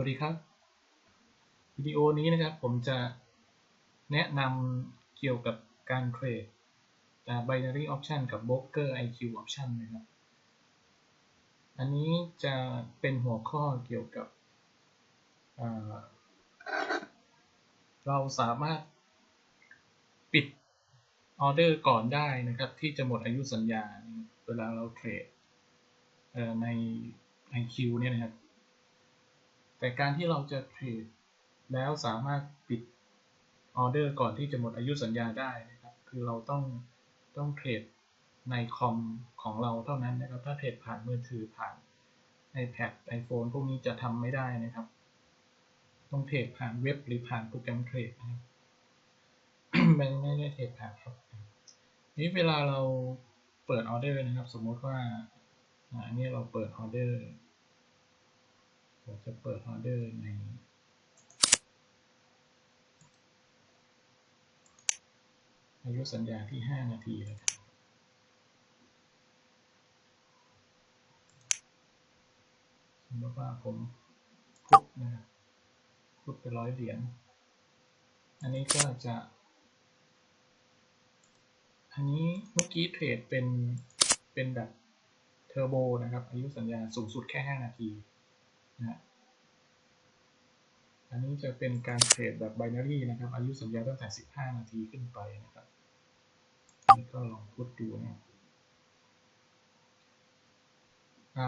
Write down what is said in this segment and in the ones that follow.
วัสดีครับ วิดีโอนี้นะครับผมจะแนะนำเกี่ยวกับการเทรด binary option กับ broker IQ option นะครับ อันนี้จะเป็นหัวข้อเกี่ยวกับ เราสามารถปิดออเดอร์ก่อนได้นะครับ ที่จะหมดอายุสัญญา เวลาเราเทรดใน IQ เนี่ยนะครับ แต่การที่เราจะเทรดแล้วสามารถปิดออเดอร์ก่อนที่จะหมดอายุสัญญาได้นะครับ คือเราต้องต้องเทรดในคอมของเราเท่านั้นนะครับ ถ้าเทรดผ่านมือถือผ่าน iPad iPhone พวกนี้จะทำไม่ได้นะครับ ต้องเทรดผ่านเว็บหรือผ่านโปรแกรมเทรดนะครับไม่ไม่ได้เทรดผ่านครับนี้เวลาเราเปิดออเดอร์นะครับ สมมติว่าอันนี้เราเปิดออเดอร์ จะเปิดออเดอร์ในอายุสัญญาที่ 5 นาทีแล้วกันสมมติว่าผมพุทนะครับพุทไปร้อยเหรียญ อันนี้ก็จะ อันนี้เมื่อกี้เทรดเป็น เป็นแบบเทอร์โบนะครับ อายุสัญญาสูงสุดแค่ 5 นาที นะอันนี้จะเป็นการเทรดแบบไบนารีนะครับ อายุสัญญาตั้งแต่ 15 นาทีขึ้นไปนะครับนี่ก็ลองพูดดูนะ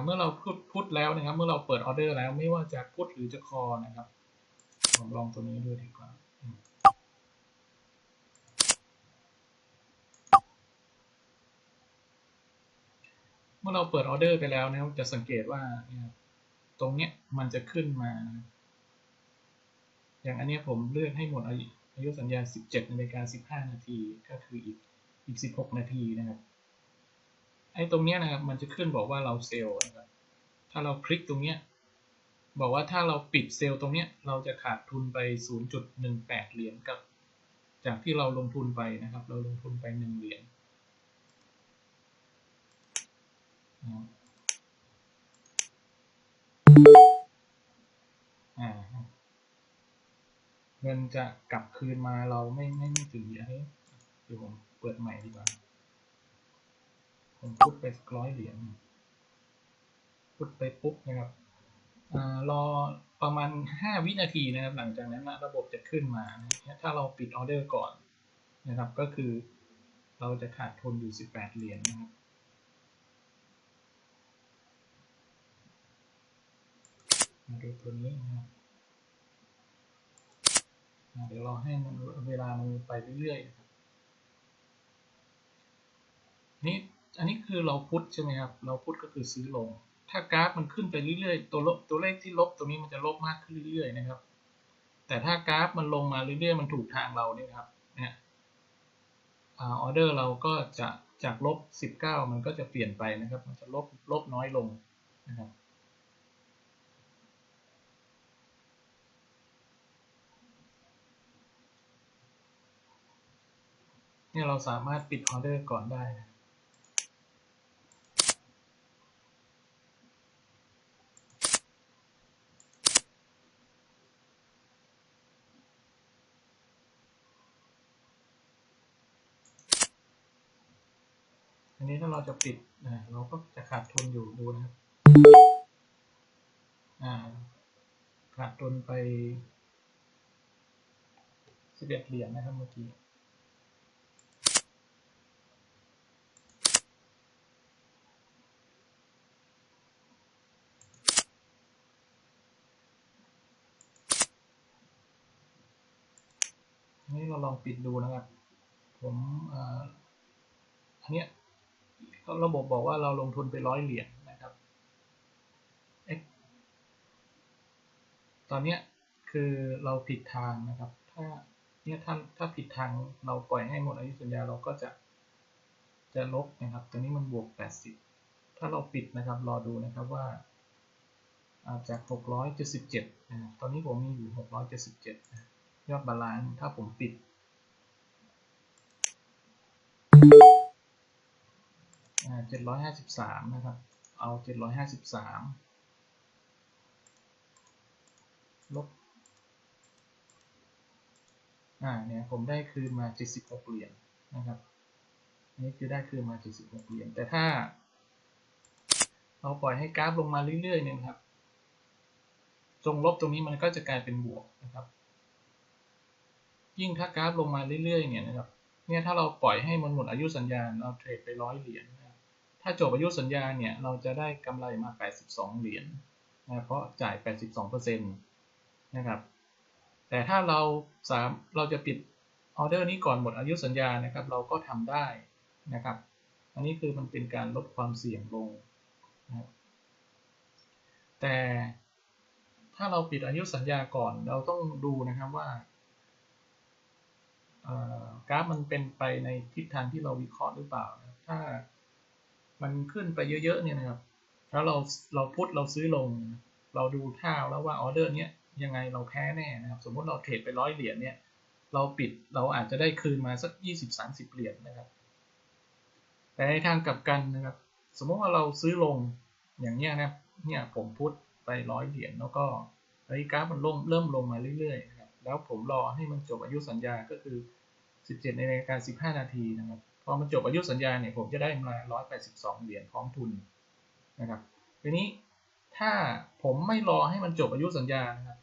เมื่อเราพูดพูดแล้วนะครับ เมื่อเราเปิดออเดอร์แล้วไม่ว่าจะพุทหรือจะคอนะครับ ผมลองตัวนี้ด้วยดีกว่าเมื่อเราเปิดออเดอร์ไปแล้วนะครับจะสังเกตว่า ตรงเนี้ยมันจะขึ้นมา อย่างอันนี้ผมเลือกให้หมดอายุสัญญา 17นาฬิกา15 นาที ก็คืออีกอีก 16 นาทีนะครับ ไอ้ตรงเนี้ยนะครับ มันจะขึ้นบอกว่าเราเซลล์นะครับ ถ้าเราคลิกตรงเนี้ย บอกว่าถ้าเราปิดเซลล์ตรงเนี้ย เราจะขาดทุนไป 0.18 เหรียญกับ จากที่เราลงทุนไปนะครับ เราลงทุนไป 1 เหรียญ เงินจะกลับคืนมาเราไม่ไม่ไม่ถึงเหรียญเดี๋ยวผมเปิดใหม่ดีกว่า ผมพุทไปร้อยเหรียญพุทไปปุ๊บนะครับอรอประมาณ 5 วินาทีนะครับ หลังจากนั้นระบบจะขึ้นมานะถ้าเราปิดออเดอร์ก่อนนะครับ ก็คือเราจะขาดทุนอยู่ 18 เหรียญนะครับมา ดูตัวนี้นะครับเดี๋ยวรอให้มันเวลามันไปเรื่อยๆนี่อันนี้คือเราพุทใช่ไหมครับเราพุทก็คือซื้อลง ถ้ากราฟมันขึ้นไปเรื่อยๆ ตัวลบตัวเลขที่ลบตรงนี้มันจะลบมากขึ้นเรื่อยๆนะครับ แต่ถ้ากราฟมันลงมาเรื่อยๆ มันถูกทางเราเนี่ยครับเนี่ยออเดอร์เราก็จะจากลบ 19 มันก็จะเปลี่ยนไปนะครับ มันจะลบลบน้อยลงนะครับ เนี่ยเราสามารถปิดออเดอร์ก่อนได้นะอันนี้ถ้าเราจะปิดนะเราก็จะขาดทุนอยู่ดูนะครับขาดทุนไปสิบเอ็ดเหรียญนะครับเมื่อกี้ นี่เราลองปิดดูนะครับ ผมอันเนี้ยระบบบอกว่าเราลงทุนไปร้อยเหรียญนะครับ ตอนเนี้ยคือเราผิดทางนะครับ ถ้าเนี่ยถ้านถ้าผิดทางเราปล่อยให้หมดอายุสัญญาเราก็จะจะลบนะครับตัวนี้มันบวก 80 ถ้าเราปิดนะครับ รอดูนะครับว่าจาก 677นะตอนนี้ผมมีอยู่ 677นะ ยอดบาลานซ์ถ้าผมปิด เจ็ดร้อยห้าสิบสามนะครับ เอาเจ็ดร้อยห้าสิบสามลบ อ่า เนี่ย ผมได้คืนมา76เหรียญนนะครับอันนี้คือได้คืนมา76เหรียญ แต่ถ้า เราปล่อยให้กราฟลงมาเรื่อยๆเนี่ยครับ ตรงลบตรงนี้มันก็จะกลายเป็นบวกนะครับ ยิ่งถ้ากราฟลงมาเรื่อยๆเนี่ยนะครับเนี่ยถ้าเราปล่อยให้มันหมดอายุสัญญาเราเทรดไปร้อยเหรียญนะครับถ้าจบอายุสัญญาเนี่ยเราจะได้กำไรมา 82 เหรียญนะเพราะจ่าย 82%นะครับแต่ถ้าเราสามเราจะปิดออเดอร์นี้ก่อนหมดอายุสัญญานะครับ เราก็ทำได้นะครับ อันนี้คือมันเป็นการลดความเสี่ยงลงนะครับแต่ถ้าเราปิดอายุสัญญาก่อนเราต้องดูนะครับว่า กราฟมันเป็นไปในทิศทางที่เราวิเคราะห์หรือเปล่า ถ้ามันขึ้นไปเยอะๆเนี่ยนะครับ แล้วเราเราพุทเราซื้อลง เราดูท่าแล้วว่าออเดอร์เนี้ยยังไงเราแพ้แน่นะครับ สมมติเราเทรดไปร้อยเหรียญเนี่ย เราปิดเราอาจจะได้คืนมาสักยี่สิบสามสิบเหรียญนะครับ แต่ในทางกลับกันนะครับ สมมติว่าเราซื้อลงอย่างเนี้ยนะเนี่ยผมพุทไปร้อยเหรียญแล้วก็เฮ้กราฟมันลงเริ่มลงมาเรื่อยๆนะครับ แล้วผมรอให้มันจบอายุสัญญาก็คือ 17นาฬิกา15 นาทีนะครับพอมันจบอายุสัญญาเนี่ยผมจะได้มา 182 เหรียญพร้อมทุนนะครับทีนี้ถ้าผมไม่รอให้มันจบอายุสัญญานะครับ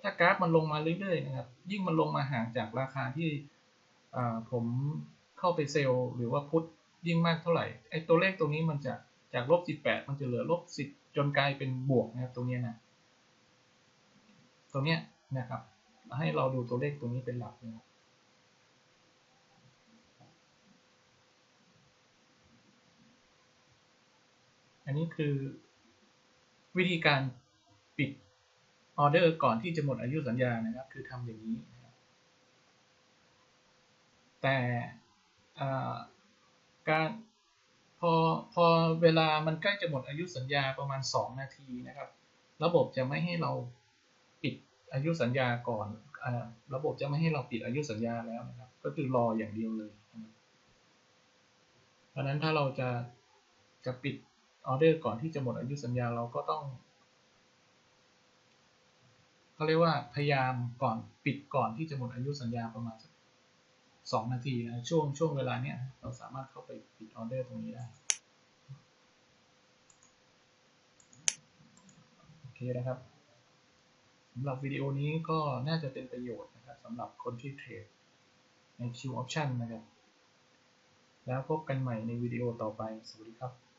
ถ้ากราฟมันลงมาเรื่อยๆนะครับ ยิ่งมันลงมาห่างจากราคาที่ผมเข้าไปเซลล์หรือว่าพุทยิ่งมากเท่าไหร่ไอ้ตัวเลขตรงนี้มันจะจากลบ18 มันจะเหลือลบ10 จนกลายเป็นบวกนะครับตรงนี้นะตรงเนี้ยนะครับ ให้เราดูตัวเลขตรงนี้เป็นหลักนะครับ นนี้คือวิธีการปิดออเดอร์ก่อนที่จะหมดอายุสัญญานะครับ คือทำอย่างนี้ แต่การพอพอเวลามันใกล้จะหมดอายุสัญญาประมาณ 2 นาทีนะครับ ระบบจะไม่ให้เราปิดอายุสัญญาก่อนอระบบจะไม่ให้เราปิดอายุสัญญาแล้วนะครับ ก็คือรออย่างเดียวเลย เพราะนั้นถ้าเราจะจะปิด ออเดอร์ก่อนที่จะหมดอายุสัญญาเราก็ต้องเขาเรียกว่าพยายามก่อนปิดก่อนที่จะหมดอายุสัญญาประมาณสองนาทีนะช่วงช่วงเวลาเนี้ยเราสามารถเข้าไปปิดออเดอร์ตรงนี้ได้โอเคนะครับสำหรับวิดีโอนี้ก็น่าจะเป็นประโยชน์นะครับสำหรับคนที่เทรดใน Q Option นะครับ แล้วพบกันใหม่ในวิดีโอต่อไป สวัสดีครับ